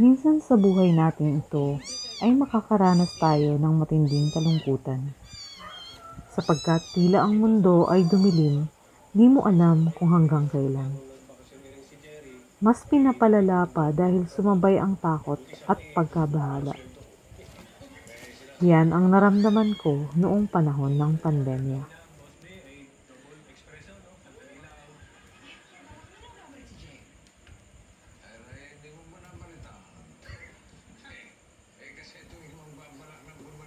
Minsan sa buhay natin ito ay makakaranas tayo ng matinding kalungkutan. Sapagkat tila ang mundo ay dumilim, di mo alam kung hanggang kailan. Mas pinapalala pa dahil sumabay ang takot at pagkabahala. Yan ang naramdaman ko noong panahon ng pandemya.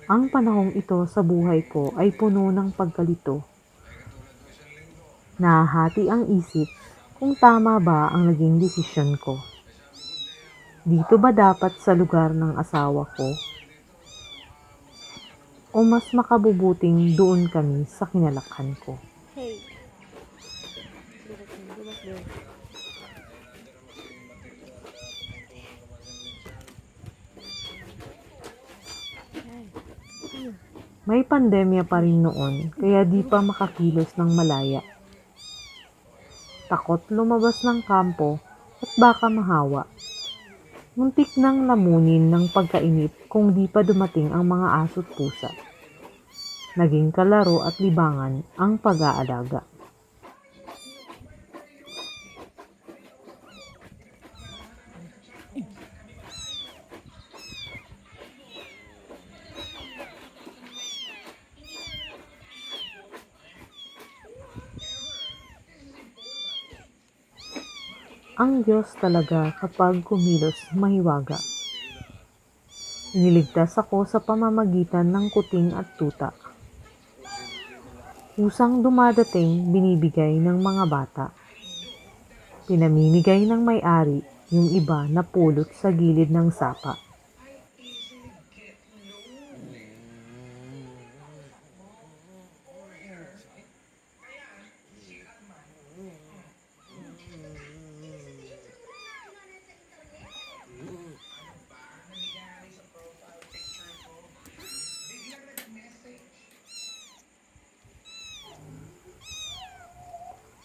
Ang panahong ito sa buhay ko ay puno ng pagkalito. Nahati ang isip kung tama ba ang naging desisyon ko. Dito ba dapat sa lugar ng asawa ko? O mas makabubuting doon kami sa kinalakhan ko? Hey. May pandemya pa rin noon, kaya di pa makakilos ng malaya. Takot lumabas ng kampo at baka mahawa. Muntik nang lamunin ng pagkainip kung di pa dumating ang mga aso't pusa. Naging kalaro at libangan ang pag-aalaga. Ang Diyos talaga kapag kumilos mahiwaga. Iniligtas ako sa pamamagitan ng kuting at tuta. Usang dumadating binibigay ng mga bata. Pinamimigay ng may-ari yung iba na pulot sa gilid ng sapa.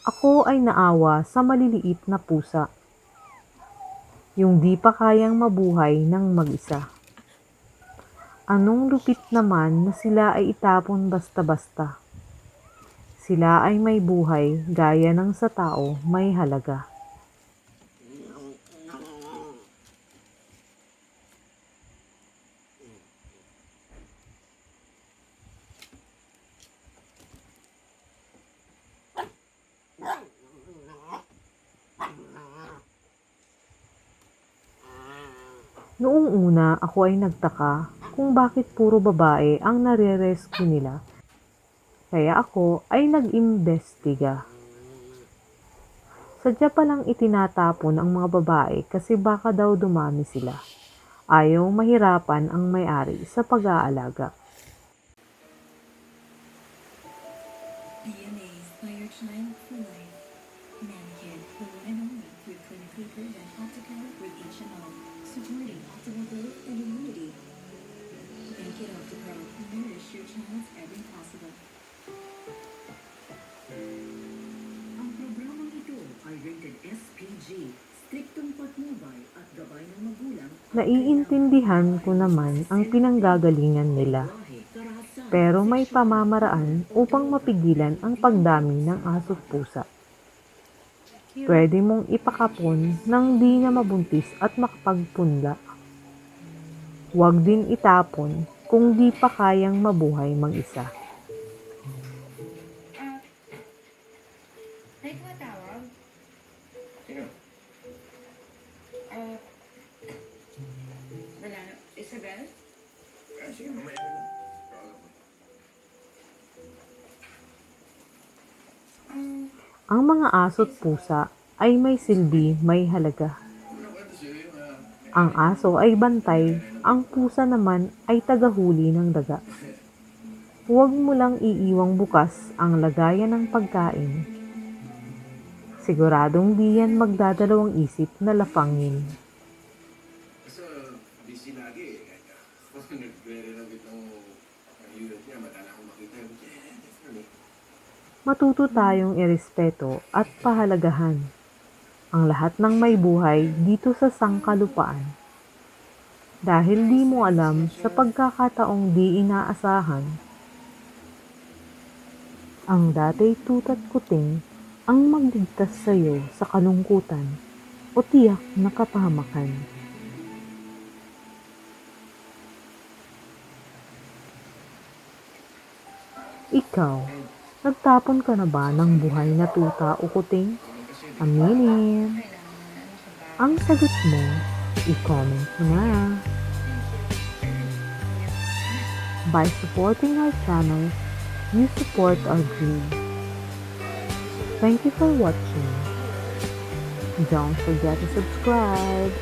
Ako ay naawa sa maliliit na pusa. Yung di pa kayang mabuhay ng mag-isa. Anong lupit naman na sila ay itapon basta-basta. Sila ay may buhay gaya ng sa tao may halaga. Noong una, ako ay nagtaka kung bakit puro babae ang nare-rescue nila. Kaya ako ay nag-imbestiga. Sadya palang itinatapon ang mga babae kasi baka daw dumami sila. Ayaw mahirapan ang may-ari sa pag-aalaga. BMA's by your child for life. The one and only through clinically proven optical with HMO, supporting optimal growth and immunity. Thank it Optical. Nourish your child's every possible. Ang programang ito ay rated SPG, striktong patnubay at gabay ng magulang, Naiintindihan ko naman ang pinanggagalingan nila. Pero may pamamaraan upang mapigilan ang pagdami ng aso't pusa. Pwede mong ipakapon nang di na mabuntis at makapagpunla. Huwag din itapon kung di pa kayang mabuhay mag-isa. Ah, wala na. Isabel? Ah, sige, mamaya na Ang mga aso't pusa ay may silbi, may halaga. Ang aso ay bantay, ang pusa naman ay tagahuli ng daga. Huwag mo lang iiwang bukas ang lagayan ng pagkain. Siguradong di yan magdadalawang isip na lafangin. Kasi busy lagi eh. Kaya ako nagre-renovate Matuto tayong irespeto at pahalagahan ang lahat ng may buhay dito sa sangkalupaan. Dahil di mo alam sa pagkakataong di inaasahan. Ang datay tutat kuting ang magligtas sa iyo sa kalungkutan o tiyak na kapahamakan. Ikaw, nagtapon ka na ba ng buhay na tuta o kuting? Aminin. Ang sagot mo, i-comment na. By supporting our channel, you support our dream. Thank you for watching. Don't forget to subscribe